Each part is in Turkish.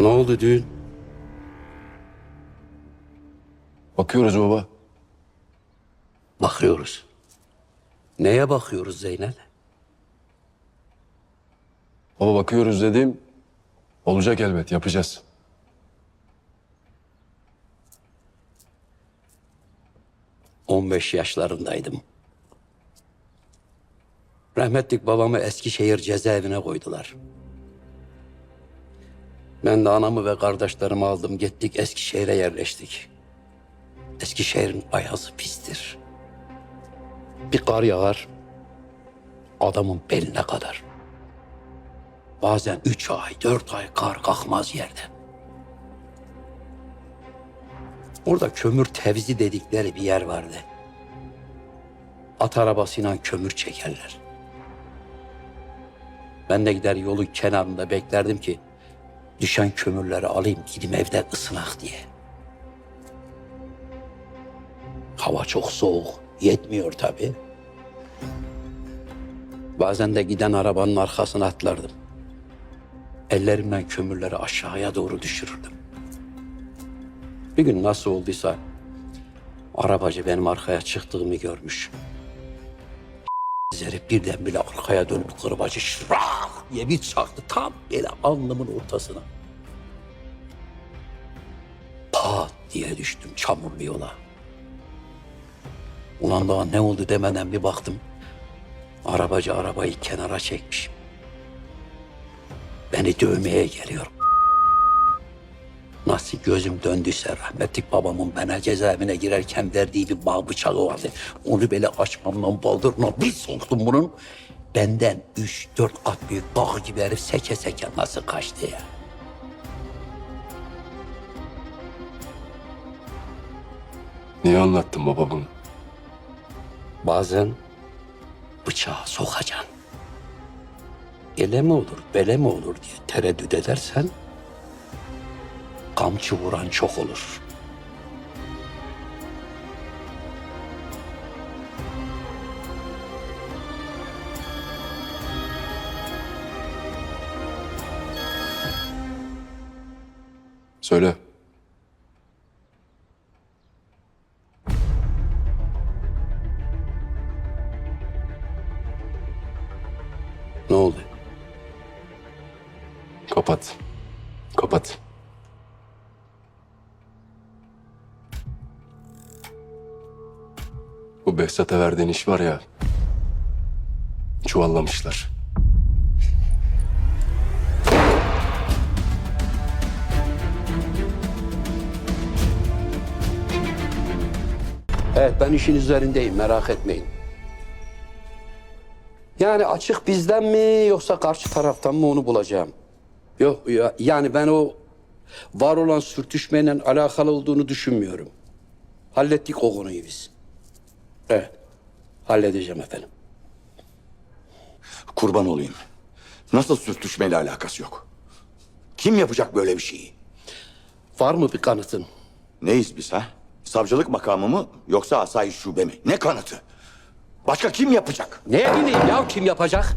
Ne oldu düğün? Bakıyoruz baba. Bakıyoruz. Neye bakıyoruz Zeynel? Baba bakıyoruz dedim. Olacak elbet yapacağız. On beş yaşlarındaydım. Rahmetlik babamı Eskişehir cezaevine koydular. Ben de anamı ve kardeşlerimi aldım gittik Eskişehir'e yerleştik. Eskişehir'in ayazı pistir. Bir kar yağar adamın beline kadar. Bazen üç ay, dört ay kar kalkmaz yerden. Orada kömür tevzi dedikleri bir yer vardı. At arabasıyla kömür çekerler. Ben de gider yolun kenarında beklerdim ki düşen kömürleri alayım gideyim evde ısınak diye. Hava çok soğuk, yetmiyor tabii. Bazen de giden arabanın arkasına atlardım. Ellerimden kömürleri aşağıya doğru düşürürdüm. Bir gün nasıl olduysa arabacı benim arkaya çıktığımı görmüş. Zerif birden bile arkaya dönüp kırbacı şırak diye bir çaktı tam böyle alnımın ortasına. Pat diye düştüm çamurlu yola. Ulan daha ne oldu demeden bir baktım. Arabacı arabayı kenara çekmiş. Beni dövmeye geliyor. Nasıl gözüm döndüyse rahmetlik babamın bana cezaevine girerken verdiği bir bağ bıçağı vardı. Onu böyle açmamla baldırına bir soktum bunun. Benden üç dört at büyük bağ gibi herif seke seke nasıl kaçtı ya. Niye anlattın baba bunu? Bazen bıçağı sokacaksın. Ele mi olur, bele mi olur diye tereddüt edersen kamçı vuran çok olur. Söyle. Ne oldu? Kapat. Kapat. Bu Behzat'a verdiğin iş var ya. Çuvallamışlar. Evet ben işin üzerindeyim merak etmeyin. Yani açık bizden mi yoksa karşı taraftan mı onu bulacağım. Yok ya, yani ben o var olan sürtüşmeyle alakalı olduğunu düşünmüyorum. Hallettik o konuyu biz. Evet halledeceğim efendim. Kurban olayım. Nasıl sürtüşmeyle alakası yok? Kim yapacak böyle bir şeyi? Var mı bir kanıtın? Neyiz biz ha? Savcılık makamı mı yoksa asayiş şube mi? Ne kanıtı? Başka kim yapacak? Ne bileyim ya kim yapacak?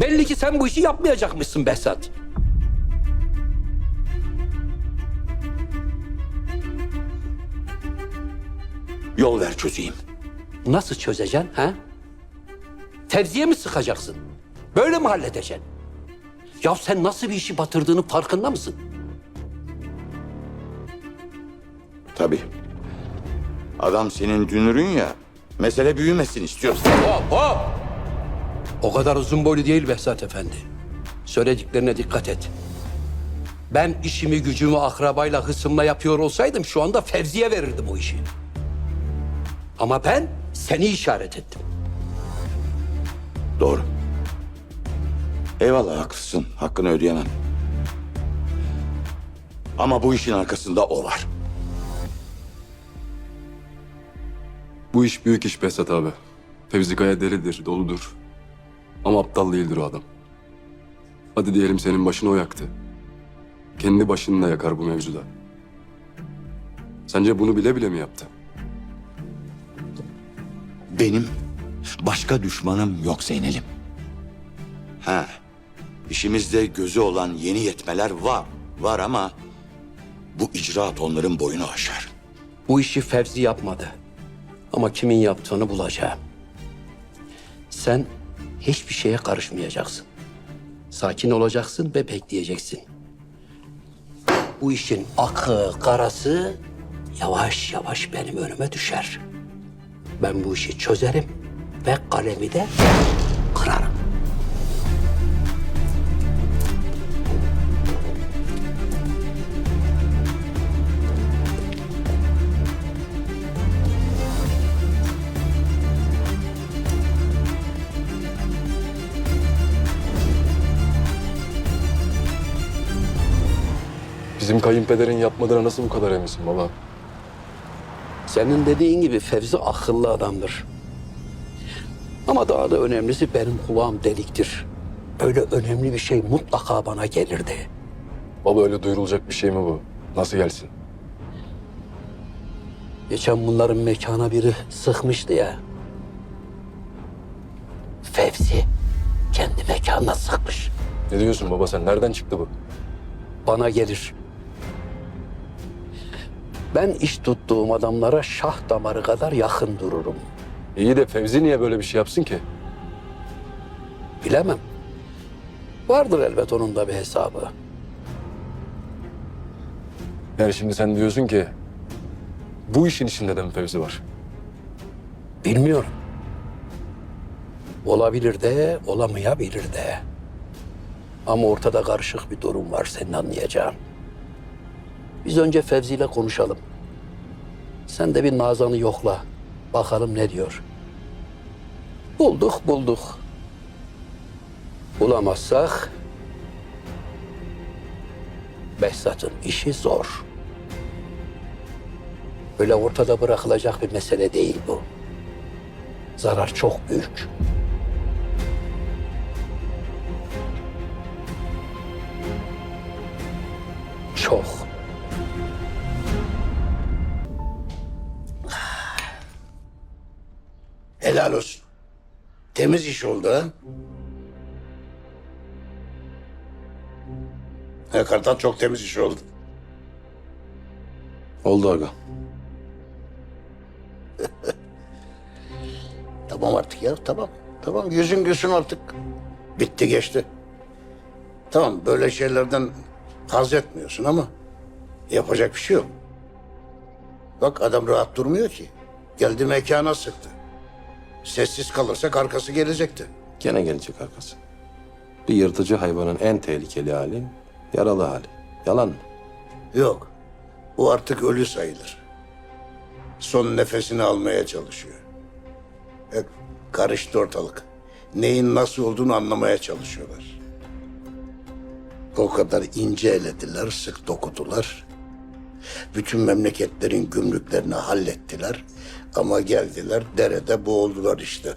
Belli ki sen bu işi yapmayacakmışsın Behzat. Yol ver çözeyim. Nasıl çözeceksin ha? Tevziye mi sıkacaksın? Böyle mi halledeceksin? Ya sen nasıl bir işi batırdığını farkında mısın? Tabii. Adam senin dünürün ya. Mesele büyümesin istiyorsun. Hop hop! O kadar uzun boylu değil Behzat Efendi. Söylediklerine dikkat et. Ben işimi gücümü akrabayla hısımla yapıyor olsaydım şu anda Fevzi'ye verirdim o işi. Ama ben seni işaret ettim. Doğru. Eyvallah haklısın. Hakkını ödeyemem. Ama bu işin arkasında o var. Bu iş büyük iş Behzat abi. Fevzi Kaya delidir, doludur. Ama aptal değildir o adam. Hadi diyelim senin başını o yaktı. Kendi başını da yakar bu mevzuda. Sence bunu bile bile mi yaptı? Benim başka düşmanım yok Zeynel'im. Ha, işimizde gözü olan yeni yetmeler var. var ama bu icraat onların boyunu aşar. Bu işi Fevzi yapmadı. Ama kimin yaptığını bulacağım. Sen hiçbir şeye karışmayacaksın. Sakin olacaksın ve bekleyeceksin. Bu işin akı, karası yavaş yavaş benim önüme düşer. Ben bu işi çözerim ve kalemi de kırarım. Bizim kayınpederin yapmadığına nasıl bu kadar eminsin baba? Senin dediğin gibi Fevzi akıllı adamdır. Ama daha da önemlisi benim kulağım deliktir. Böyle önemli bir şey mutlaka bana gelirdi. Baba öyle duyurulacak bir şey mi bu? Nasıl gelsin? Geçen bunların mekana biri sıkmıştı ya. Fevzi kendi mekanına sıkmış. Ne diyorsun baba sen? Nereden çıktı bu? Bana gelir. Ben iş tuttuğum adamlara şah damarı kadar yakın dururum. İyi de Fevzi niye böyle bir şey yapsın ki? Bilemem. Vardır elbet onun da bir hesabı. Yani şimdi sen diyorsun ki bu işin içinde de mi Fevzi var? Bilmiyorum. Olabilir de, olamayabilir de. Ama ortada karışık bir durum var senin anlayacağın. Biz önce Fevzi ile konuşalım. Sen de bir Nazan'ı yokla. Bakalım ne diyor. Bulduk, bulduk. Bulamazsak... Behzat'ın işi zor. Öyle ortada bırakılacak bir mesele değil bu. Zarar çok büyük. Çok. Temiz iş oldu ha. He Kartal çok temiz iş oldu. Oldu aga. Tamam artık ya tamam. Tamam yüzün gülsün artık. Bitti geçti. Tamam böyle şeylerden haz etmiyorsun ama yapacak bir şey yok. Bak adam rahat durmuyor ki. Geldi mekana sıktı. Sessiz kalırsak arkası gelecekti. Gene gelecek arkası. Bir yırtıcı hayvanın en tehlikeli hali yaralı hali. Yalan mı? Yok. O artık ölü sayılır. Son nefesini almaya çalışıyor. E, karıştı ortalık. Neyin nasıl olduğunu anlamaya çalışıyorlar. O kadar ince elediler, sık dokudular. Bütün memleketlerin gümrüklerini hallettiler. Ama geldiler derede boğuldular işte.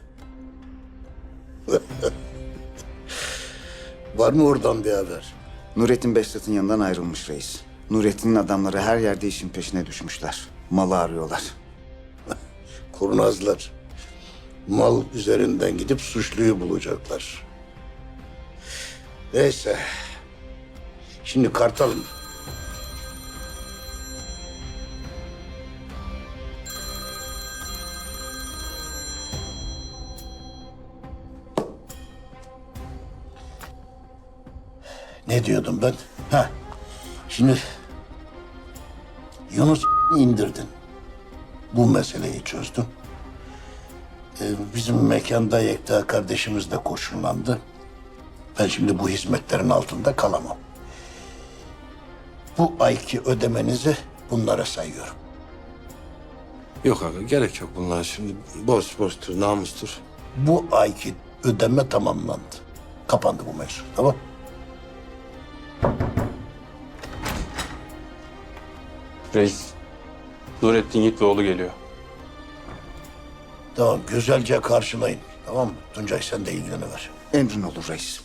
Var mı oradan bir haber? Nurettin Behzat'ın yanından ayrılmış reis. Nurettin'in adamları her yerde işin peşine düşmüşler. Malı arıyorlar. Kurnazlar. Mal üzerinden gidip suçluyu bulacaklar. Neyse. Şimdi Kartal Ne diyordum ben? Ha. Şimdi Yunus indirdin. Bu meseleyi çözdün. Ee, bizim mekanda Yekta kardeşimiz de koşullandı. Ben şimdi bu hizmetlerin altında kalamam. Bu ayki ödemenizi bunlara sayıyorum. Yok aga gerek yok bunlar şimdi. Borç borçtur, namustur. Bu ayki ödeme tamamlandı. Kapandı bu mevzu. Tamam? Reis, Nurettin Yiğitloğlu geliyor. Tamam. Güzelce karşılayın. Tamam mı? Tuncay sen de ilgileniver. Emrin olur reis.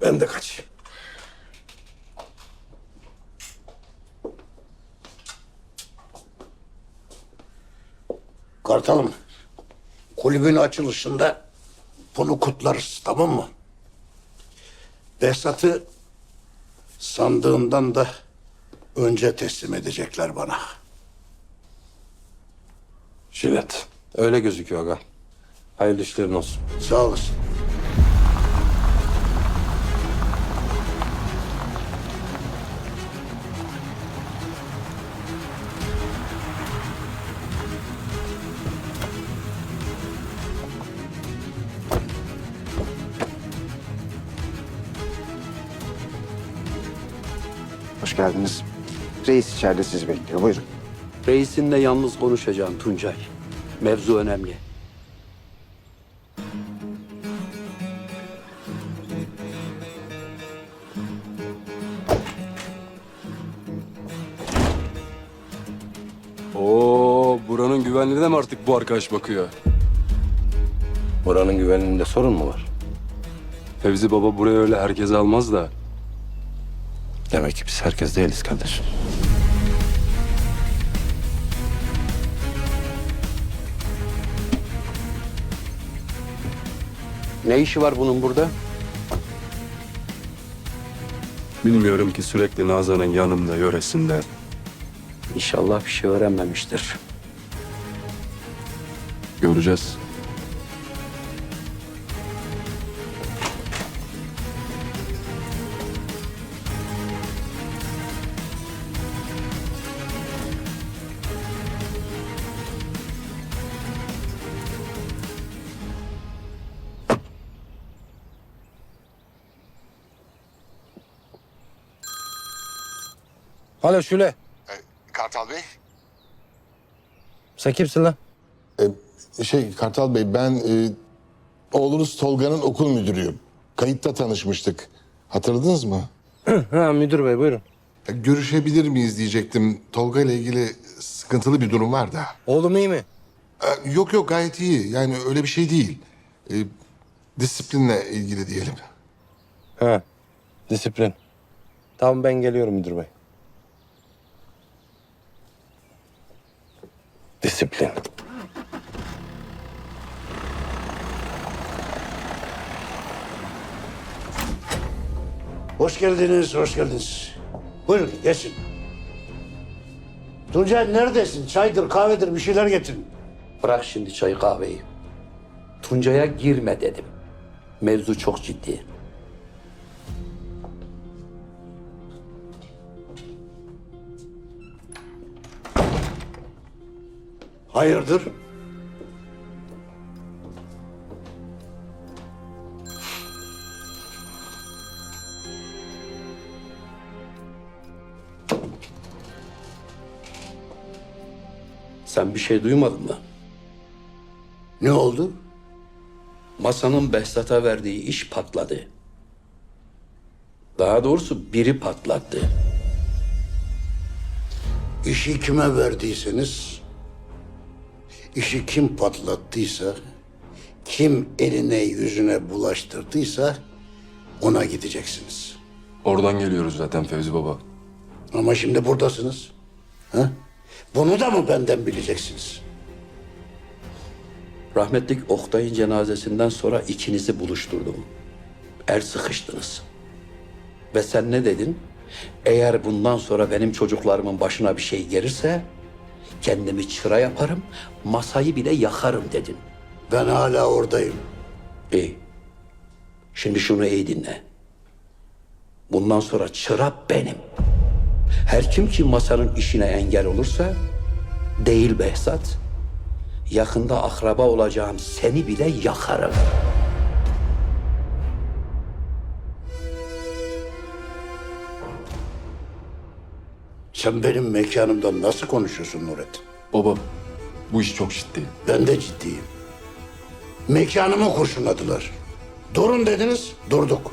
Ben de kaç. Kartalım, kulübün açılışında bunu kutlarız, tamam mı? Behzat'ı sandığımdan da önce teslim edecekler bana. Jilet. Öyle gözüküyor aga. Hayırlı işlerin olsun. Sağ olasın. Geldiniz. Reis içeride sizi bekliyor. Buyurun. Reisinle yalnız konuşacağım Tuncay. Mevzu önemli. Oo, buranın güvenliğine mi artık bu arkadaş bakıyor? Buranın güvenliğinde sorun mu var? Fevzi Baba buraya öyle herkese almaz da. Demek ki biz herkes değiliz kardeş. Ne işi var bunun burada? Bilmiyorum ki sürekli Nazan'ın yanında, yöresinde. İnşallah bir şey öğrenmemiştir. Göreceğiz. Alo Şule. Kartal Bey. Sen kimsin lan? Şey Kartal Bey ben e, oğlunuz Tolga'nın okul müdürüyüm. Kayıtta tanışmıştık. Hatırladınız mı? Ha müdür bey buyurun. E, Görüşebilir miyiz diyecektim. Tolga ile ilgili sıkıntılı bir durum var da. Oğlum iyi mi? E, Yok yok gayet iyi. Yani öyle bir şey değil. E, disiplinle ilgili diyelim. Ha. Disiplin. Tamam ben geliyorum müdür bey. Disiplin. Hoş geldiniz, hoş geldiniz. Buyurun, geçin. Tuncay neredesin? Çaydır, kahvedir bir şeyler getirin. Bırak şimdi çay kahveyi. Tuncay'a girme dedim. Mevzu çok ciddi. Hayırdır? Sen bir şey duymadın mı? Ne oldu? Masanın Behzat'a verdiği iş patladı. Daha doğrusu biri patlattı. İşi kime verdiyseniz, işi kim patlattıysa, kim eline yüzüne bulaştırdıysa ona gideceksiniz. Oradan geliyoruz zaten Fevzi Baba. Ama şimdi buradasınız. Ha? Bunu da mı benden bileceksiniz? Rahmetlik Oktay'ın cenazesinden sonra ikinizi buluşturdum. El sıkıştınız. Ve sen ne dedin? Eğer bundan sonra benim çocuklarımın başına bir şey gelirse kendimi çıra yaparım, masayı bile yakarım dedin. Ben hala oradayım. İyi. Şimdi şunu iyi dinle. Bundan sonra çıra benim. Her kim ki masanın işine engel olursa değil Behzat. Yakında akraba olacağım seni bile yakarım. Sen benim mekanımda nasıl konuşuyorsun Nurettin? Baba, bu iş çok ciddi. Ben de ciddiyim. Mekanımı kurşunladılar. Durun dediniz, durduk.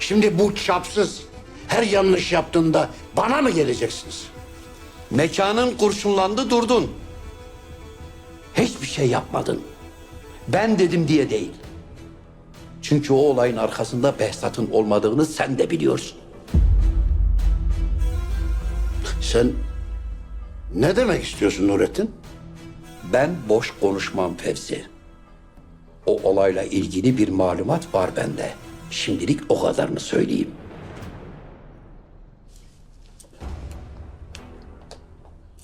Şimdi bu çapsız her yanlış yaptığında bana mı geleceksiniz? Mekanın kurşunlandı durdun. Hiçbir şey yapmadın. Ben dedim diye değil. Çünkü o olayın arkasında Behzat'ın olmadığını sen de biliyorsun. Sen ne demek istiyorsun Nurettin? Ben boş konuşmam Fevzi. O olayla ilgili bir malumat var bende. Şimdilik o kadarını söyleyeyim.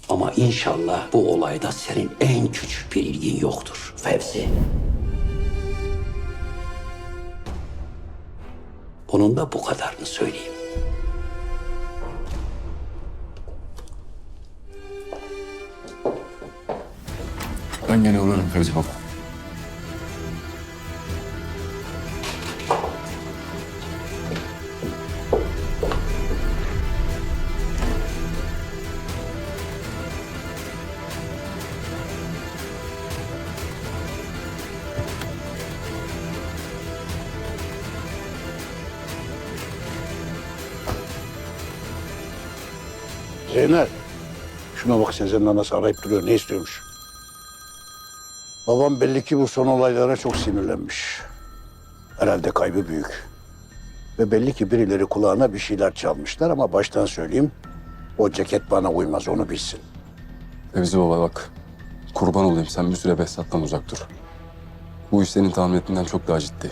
Ama inşallah bu olayda senin en küçük bir ilgin yoktur Fevzi. Bunun da bu kadarını söyleyeyim. Ben gene uğrarım Fevzi baba. Zeynep. Şuna bak Sezen'le nasıl arayıp duruyor. Ne istiyormuş? Babam belli ki bu son olaylara çok sinirlenmiş. Herhalde kaybı büyük. Ve belli ki birileri kulağına bir şeyler çalmışlar ama baştan söyleyeyim. O ceket bana uymaz onu bilsin. Fevzi baba bak. Kurban olayım sen bir süre Behzat'tan uzak dur. Bu iş senin tahmin ettiğinden çok daha ciddi.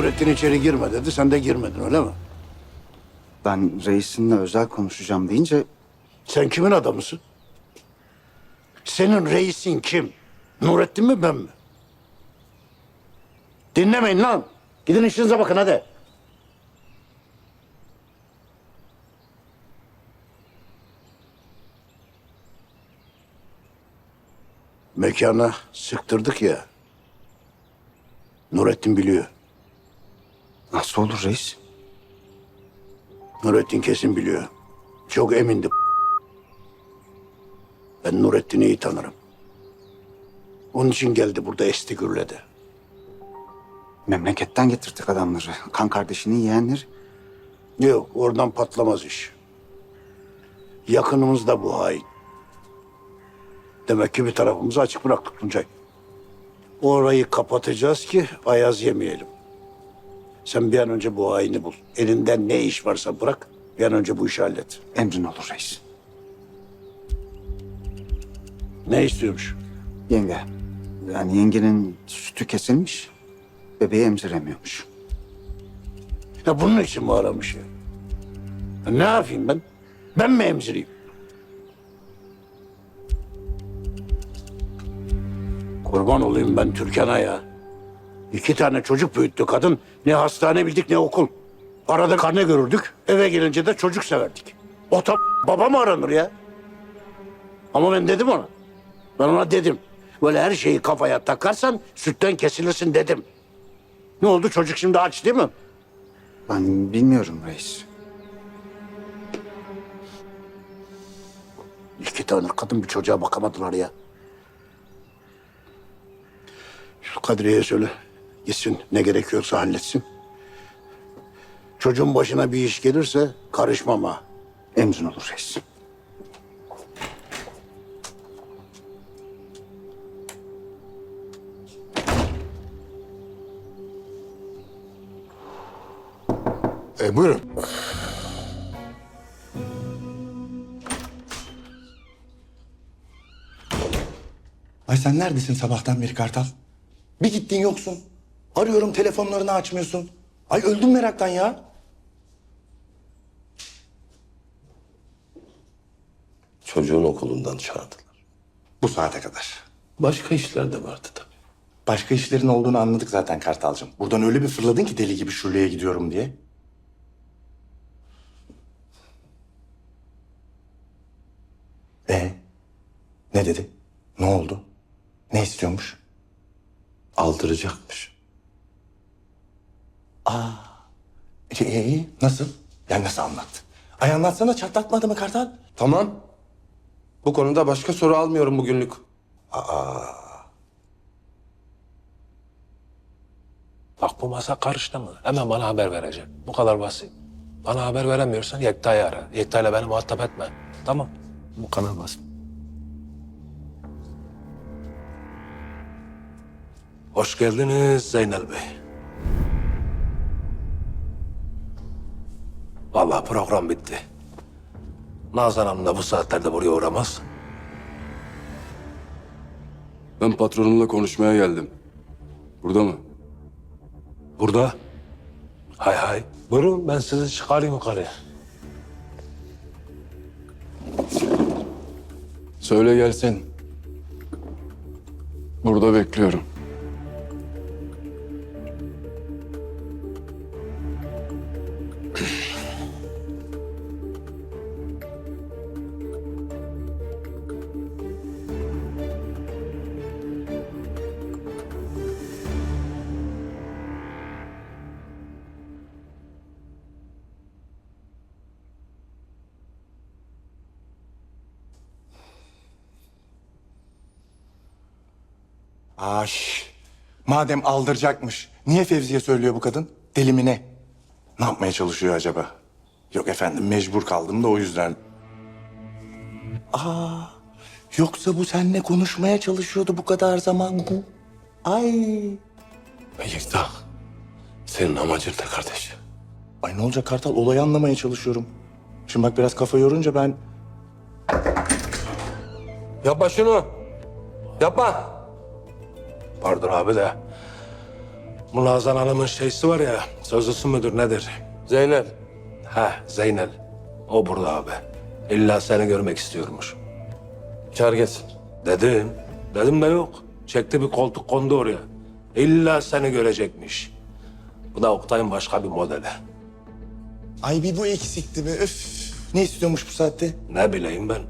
Nurettin içeri girme dedi. Sen de girmedin öyle mi? Ben reisinle özel konuşacağım deyince Sen kimin adamısın? Senin reisin kim? Nurettin mi ben mi? Dinlemeyin lan. Gidin işinize bakın hadi. Mekana sıktırdık ya. Nurettin biliyor. Nasıl olur reis? Nurettin kesin biliyor. Çok emindi. Ben Nurettin'i iyi tanırım. Onun için geldi burada esti gürledi. Memleketten getirdik adamları. Kan kardeşinin yeğenleri. Yok oradan patlamaz iş. Yakınımızda bu hain. Demek ki bir tarafımızı açık bıraktık Tuncay. Orayı kapatacağız ki ayaz yemeyelim. Sen bir an önce bu haini bul. Elinden ne iş varsa bırak. Bir an önce bu işi hallet. Emrin olur reis. Ne istiyormuş? Yenge. Yani yengenin sütü kesilmiş. Bebeği emziremiyormuş. Ya bunun için mi aramış ya? ya ne yapayım ben? Ben mi emzireyim? Kurban olayım ben Türkan'a ya. İki tane çocuk büyüttü kadın. Ne hastane bildik ne okul. Arada karne görürdük. Eve gelince de çocuk severdik. O tam baba mı aranır ya? Ama ben dedim ona. Ben ona dedim. Böyle her şeyi kafaya takarsan sütten kesilirsin dedim. Ne oldu çocuk şimdi aç değil mi? Ben bilmiyorum reis. İki tane kadın bir çocuğa bakamadılar ya. Şu Kadriye'ye söyle. Gitsin ne gerekiyorsa halletsin. Çocuğun başına bir iş gelirse karışmam ha. Emrin olur reis. E, buyurun. Ay sen neredesin sabahtan beri Kartal? Bir gittin yoksun. Arıyorum telefonlarını açmıyorsun. Ay öldüm meraktan ya. Çocuğun okulundan çağırdılar. Bu saate kadar. Başka işler de vardı tabii. Başka işlerin olduğunu anladık zaten Kartalcığım. Buradan öyle bir fırladın ki deli gibi şuraya gidiyorum diye. E ne dedi? Ne oldu? Ne istiyormuş? Aldıracakmış. Aa. Şey, iyi. Nasıl? Yani nasıl anlattı? Ay anlatsana çatlatmadı mı Kartal? Tamam. Bu konuda başka soru almıyorum bugünlük. Aa. Bak bu masa karıştı mı? Hemen bana haber verecek. Bu kadar basit. Bana haber veremiyorsan Yekta'yı ara. Yekta'yla beni muhatap etme. Tamam. Bu kadar basit. Hoş geldiniz Zeynel Bey. Vallahi program bitti. Nazan Hanım da bu saatlerde buraya uğramaz. Ben patronumla konuşmaya geldim. Burada mı? Burada. Hay hay. Buyurun ben sizi çıkarayım yukarıya. Söyle gelsin. Burada bekliyorum. Aa, şş. Madem aldıracakmış, niye Fevzi'ye söylüyor bu kadın? Deli mi ne? Ne yapmaya çalışıyor acaba? Yok efendim, mecbur kaldım da o yüzden. Aa, yoksa bu seninle konuşmaya çalışıyordu bu kadar zaman. Ay. Yekta. Senin amacın ne kardeş? Ay ne olacak Kartal? Olayı anlamaya çalışıyorum. Şimdi bak biraz kafa yorunca ben... Yapma şunu. Yapma. Pardon abi de. Bu Nazan Hanım'ın şeysi var ya, sözlüsü müdür nedir? Zeynep. Ha Zeynel. O burada abi. İlla seni görmek istiyormuş. Çağır gelsin. Dedim. Dedim de yok. Çekti bir koltuk kondu oraya. İlla seni görecekmiş. Bu da Oktay'ın başka bir modeli. Ay bir bu eksikti be, öf. Ne istiyormuş bu saatte? Ne bileyim ben.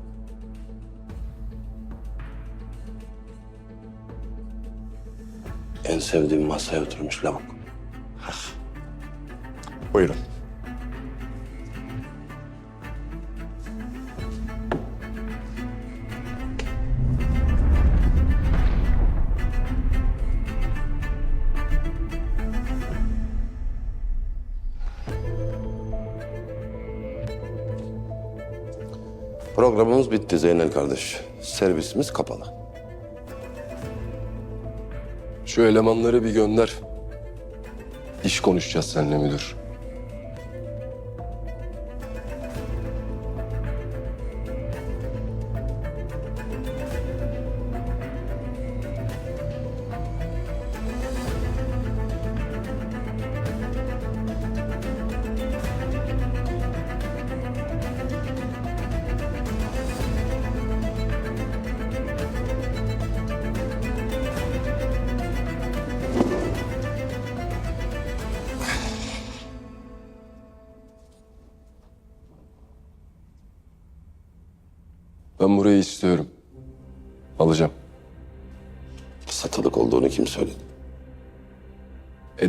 En sevdiğim masaya oturmuş lavuk. Buyurun. Programımız bitti Zeynel kardeş. Servisimiz kapalı. Şu elemanları bir gönder. İş konuşacağız seninle müdür.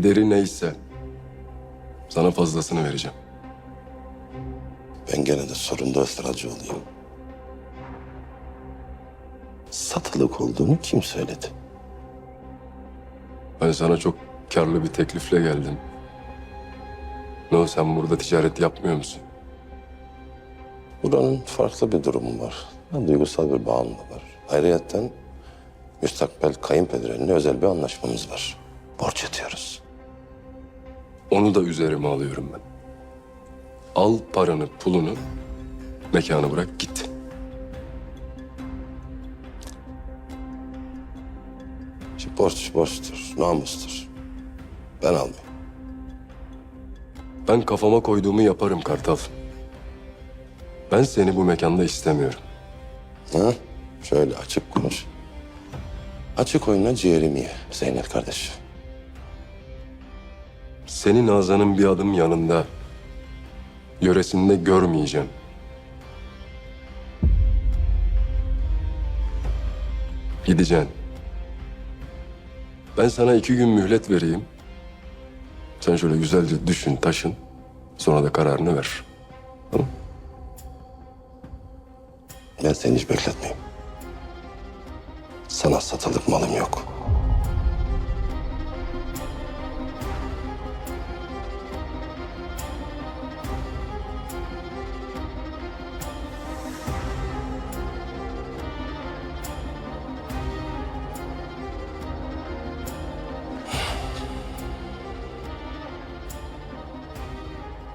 Ederi neyse sana fazlasını vereceğim. Ben gene de sorunda ısrarcı olayım. Satılık olduğunu kim söyledi? Ben sana çok karlı bir teklifle geldim. Ne o sen burada ticaret yapmıyor musun? Buranın farklı bir durumu var. Duygusal bir bağım da var. Ayrıyeten müstakbel kayınpederinle özel bir anlaşmamız var. Borç ödüyoruz. Onu da üzerime alıyorum ben. Al paranı, pulunu, mekanı bırak git. Şimdi borç borçtur, namustur. Ben almayayım. Ben kafama koyduğumu yaparım Kartal. Ben seni bu mekanda istemiyorum. Ha? Şöyle açık konuş. Açık oyuna ciğerimi ye Zeynep kardeş. Seni Nazan'ın bir adım yanında, yöresinde görmeyeceğim. Gideceksin. Ben sana iki gün mühlet vereyim. Sen şöyle güzelce düşün, taşın. Sonra da kararını ver. Tamam? Ben seni hiç bekletmeyeyim. Sana satılık malım yok.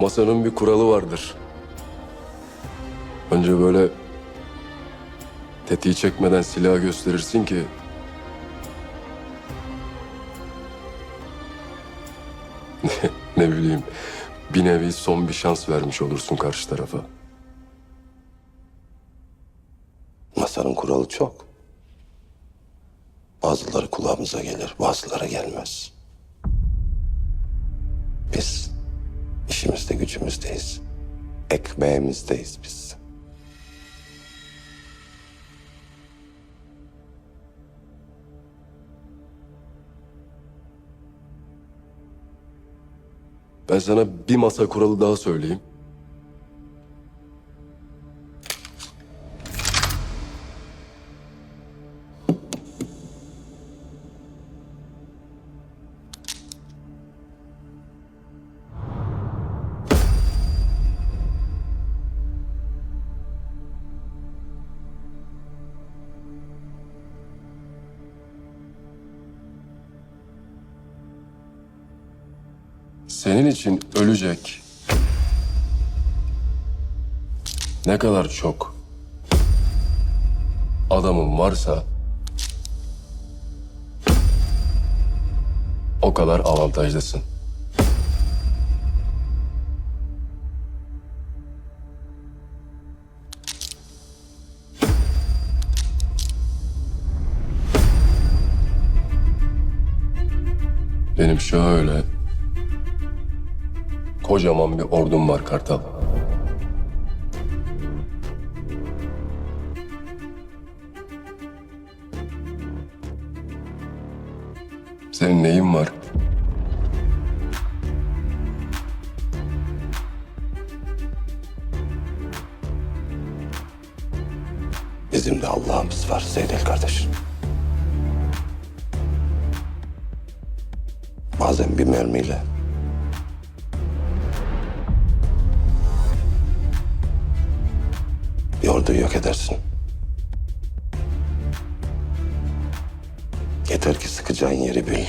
Masanın bir kuralı vardır. Önce böyle tetiği çekmeden silah gösterirsin ki ne bileyim bir nevi son bir şans vermiş olursun karşı tarafa. Masanın kuralı çok. Bazıları kulağımıza gelir, bazıları gelmez. Biz işimizde gücümüzdeyiz. Ekmeğimizdeyiz biz. Ben sana bir masa kuralı daha söyleyeyim. Senin için ölecek ne kadar çok adamın varsa o kadar avantajlısın. Benim şöyle kocaman bir ordum var Kartal. Senin neyin var? Bizim de Allah'ımız var Zeynel kardeş. Bazen bir mermiyle orduyu yok edersin. Yeter ki sıkacağın yeri bil.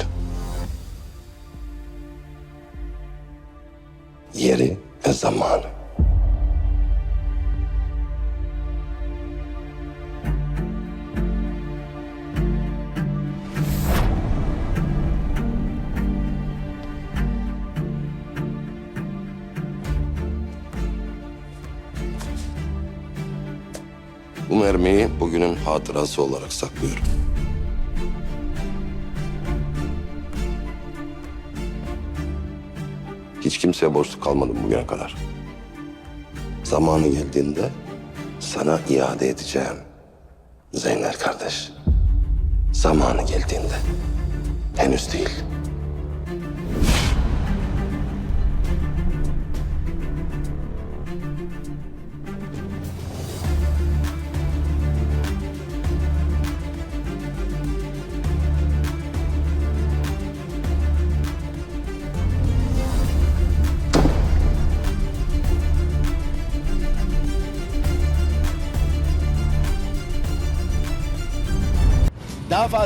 Yeri ve zamanı. Hatırası olarak saklıyorum. Hiç kimseye borçlu kalmadım bugüne kadar. Zamanı geldiğinde sana iade edeceğim. Zeynel kardeş. Zamanı geldiğinde. Henüz değil.